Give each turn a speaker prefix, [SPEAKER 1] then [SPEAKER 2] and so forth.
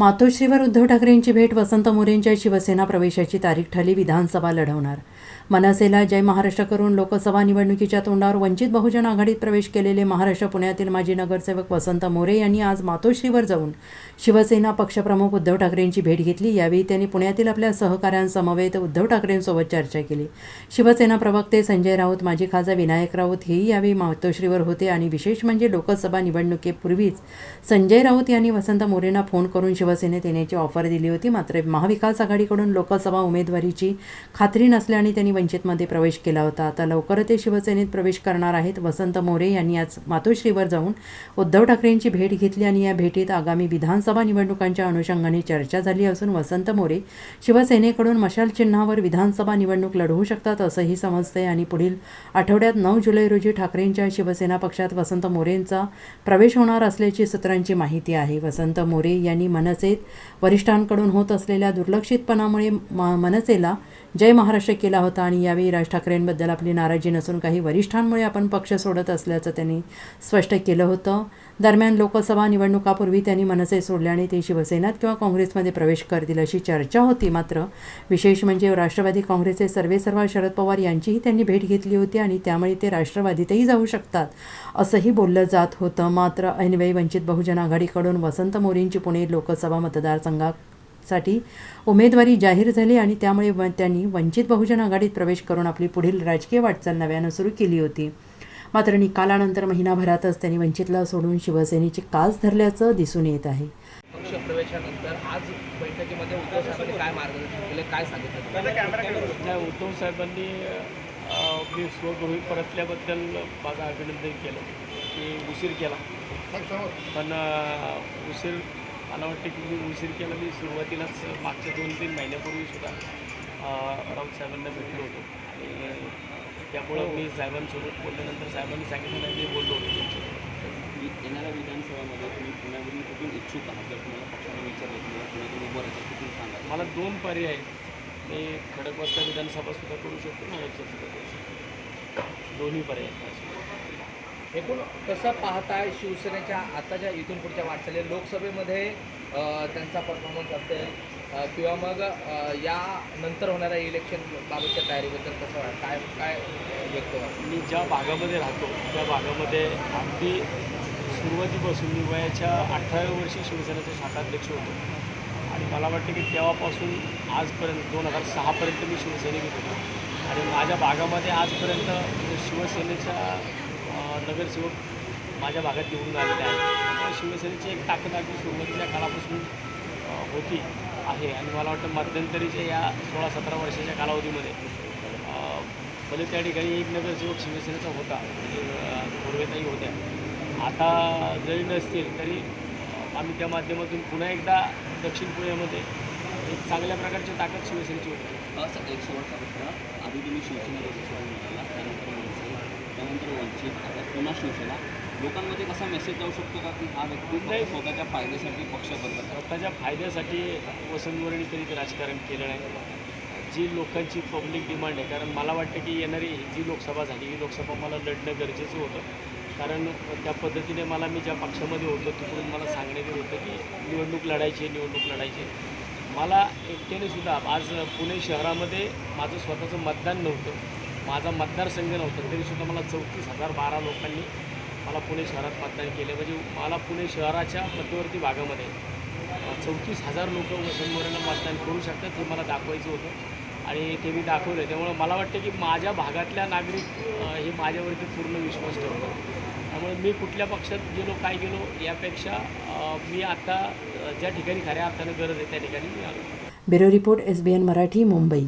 [SPEAKER 1] मातोश्रीवर उद्धव ठाकरेंची भेट वसंत मोरेंच्या शिवसेना प्रवेशाची तारीख ठरली विधानसभा लढवणार. मनसेला जय महाराष्ट्र करून लोकसभा निवडणुकीच्या तोंडावर वंचित बहुजन आघाडीत प्रवेश केलेले महाराष्ट्र पुण्यातील माजी नगरसेवक वसंत मोरे यांनी आज मातोश्रीवर जाऊन शिवसेना पक्षप्रमुख उद्धव ठाकरेंची भेट घेतली. यावेळी त्यांनी पुण्यातील आपल्या सहकाऱ्यांसमवेत उद्धव ठाकरेंसोबत चर्चा केली. शिवसेना प्रवक्ते संजय राऊत माजी खासदार विनायक राऊत हेही यावेळी मातोश्रीवर होते आणि विशेष म्हणजे लोकसभा निवडणुकीपूर्वीच संजय राऊत यांनी वसंत मोरेंना फोन करून शिव शिवसेनेत येण्याची ऑफर दिली होती मात्र महाविकास आघाडीकडून लोकसभा उमेदवारीची खात्री नसल्याने त्यांनी वंचितमध्ये प्रवेश केला होता. आता लवकरच ते शिवसेनेत प्रवेश करणार आहेत. वसंत मोरे यांनी आज मातोश्रीवर जाऊन उद्धव ठाकरेंची भेट घेतली आणि या भेटीत आगामी विधानसभा निवडणुकांच्या अनुषंगाने चर्चा झाली असून वसंत मोरे शिवसेनेकडून मशाल चिन्हावर विधानसभा निवडणूक लढवू शकतात असंही समजतंय आणि पुढील आठवड्यात नऊ जुलै रोजी ठाकरेंच्या शिवसेना पक्षात वसंत मोरेंचा प्रवेश होणार असल्याची सूत्रांची माहिती आहे. वसंत मोरे यांनी मनसेत वरिष्ठांकडून होत असलेल्या दुर्लक्षितपणामुळे मनसेला जय महाराष्ट्र केला होता आणि यावेळी राज ठाकरेंबद्दल आपली नाराजी नसून काही वरिष्ठांमुळे आपण पक्ष सोडत असल्याचं त्यांनी स्पष्ट केलं होतं. दरम्यान लोकसभा निवडणुकापूर्वी त्यांनी मनसे सोडल्याने ते शिवसेनात किंवा काँग्रेसमध्ये प्रवेश करतील अशी चर्चा होती. मात्र विशेष म्हणजे राष्ट्रवादी काँग्रेसचे सर्वेसर्वा शरद पवार यांचीही त्यांनी भेट घेतली होती आणि त्यामुळे ते राष्ट्रवादीतही जाऊ शकतात असंही बोललं जात होतं. मात्र ऐनवेळी वंचित बहुजन आघाडीकडून वसंत मोरींची पुणे लोकसभा मतदारसंघासाठी उमेदवारी जाहीर झाली आणि त्यामुळे त्यांनी वंचित बहुजन आघाडीत प्रवेश करून आपली पुढील राजकीय वाटचाल नव्यानं सुरू केली होती. मात्र निकालानंतर महिनाभरातच त्यांनी वंचितला सोडून शिवसेनेची कास धरल्याचं दिसून येत आहे.
[SPEAKER 2] पक्ष प्रवेशानंतर आज बैठकीमध्ये उद्धव साहेबांनी काय मार्गदर्शन केले काय सांगितलं?
[SPEAKER 3] नाही उद्धव साहेबांनी अ, मी स्वगृही परतल्याबद्दल माझं अभिनंदन केलं की उशीर केला. पण उशीर मला वाटतं की मी उशीर केला मी सुरुवातीलाच मागच्या दोन तीन महिन्यापूर्वी सुद्धा अ, राऊत साहेबांना भेटलो होतो. आणि त्यामुळं मी साहेबांसोबत बोलल्यानंतर साहेबांनी सांगितलं नाही मी बोललो होतो
[SPEAKER 4] येणाऱ्या विधानसभामध्ये तुम्ही पुण्यावरून कुठून इच्छुक आहात? जर तुम्हाला पक्षाने विचारलं तुम्हाला पुण्यातून उभं राहायचं कुठून सांगा
[SPEAKER 3] मला दोन पर्याय आहेत. मी खडकवासला विधानसभा सुद्धा करू शकतो सुद्धा करू शकतो. दोन्ही पर्याय.
[SPEAKER 2] एकूण कसं पाहताय शिवसेनेच्या आताच्या इथून पुढच्या वाटचाली लोकसभेमध्ये त्यांचा परफॉर्मन्स असेल किंवा मग या नंतर होणाऱ्या इलेक्शन बाबतच्या तयारीबद्दल कसं काय काय व्यक्त
[SPEAKER 3] मी ज्या भागामध्ये राहतो त्या भागामध्ये अगदी सुरुवातीपासून मी वयाच्या अठराव्या वर्षी शिवसेनेचे शाखाध्यक्ष होतो. आणि मला वाटतं की तेव्हापासून आजपर्यंत दोन हजार सहापर्यंत मी शिवसैनिक होतो. आणि माझ्या भागामध्ये आजपर्यंत म्हणजे शिवसेनेच्या नगरसेवक माझ्या भागात निवडून आलेले आहेत. त्यामुळे शिवसेनेची एक ताकद अगदी सुरुवातीच्या काळापासून होती आहे. आणि मला वाटतं मध्यंतरीच्या या सोळा सतरा वर्षाच्या कालावधीमध्ये भले त्या ठिकाणी एक नगरसेवक शिवसेनेचा होता म्हणजे, पूर्वेताही होत्या. आता जरी नसतील तरी आम्ही त्या माध्यमातून पुन्हा एकदा दक्षिण पुण्यामध्ये एक चांगल्या प्रकारची ताकद शिवसेनेची होती.
[SPEAKER 4] असं एक शेवटचा प्रश्न आधी तुम्ही शिवसेनेला त्यानंतर त्यानंतर वंचित आता पुन्हा शिवसेना. लोकांमध्ये कसा मेसेज जाऊ शकतो का की हा व्यक्ती
[SPEAKER 3] नाही.
[SPEAKER 4] स्वतःच्या फायद्यासाठी पक्ष बदलत आहे
[SPEAKER 3] स्वतःच्या फायद्यासाठी वसंत मोरेंनी कधी राजकारण केलं नाही. जी लोकांची पब्लिक डिमांड आहे कारण मला वाटतं की येणारी जी लोकसभा झाली ही लोकसभा मला लढणं गरजेचं होतं. कारण त्या पद्धतीने मला मी ज्या पक्षामध्ये होतो तिकडून मला सांगण्यात येत होतं की निवडणूक लढायची आहे, निवडणूक लढायची. मला एकट्याने सुद्धा आज पुणे शहरामध्ये माझं स्वतःचं मतदान नव्हतं. माझा मतदारसंघ नव्हता तरीसुद्धा मला चौतीस हजार बारा लोकांनी मला पुणे शहरात मतदान केले. म्हणजे मला पुणे शहराच्या मध्यवर्ती भागामध्ये चौतीस हजार लोक वसंत मतदान करू शकतात हे मला दाखवायचं होतं. आणि ते मी दाखवलं त्यामुळे मला वाटतं की माझ्या भागातल्या नागरिक हे माझ्यावरती पूर्ण विश्वास ठेवतात. त्यामुळे मी कुठल्या पक्षात गेलो काय गेलो यापेक्षा मी आता ज्या ठिकाणी खऱ्या अर्थानं गरज आहे त्या ठिकाणी मी आलो.
[SPEAKER 1] Bureau report S B N Marathi Mumbai.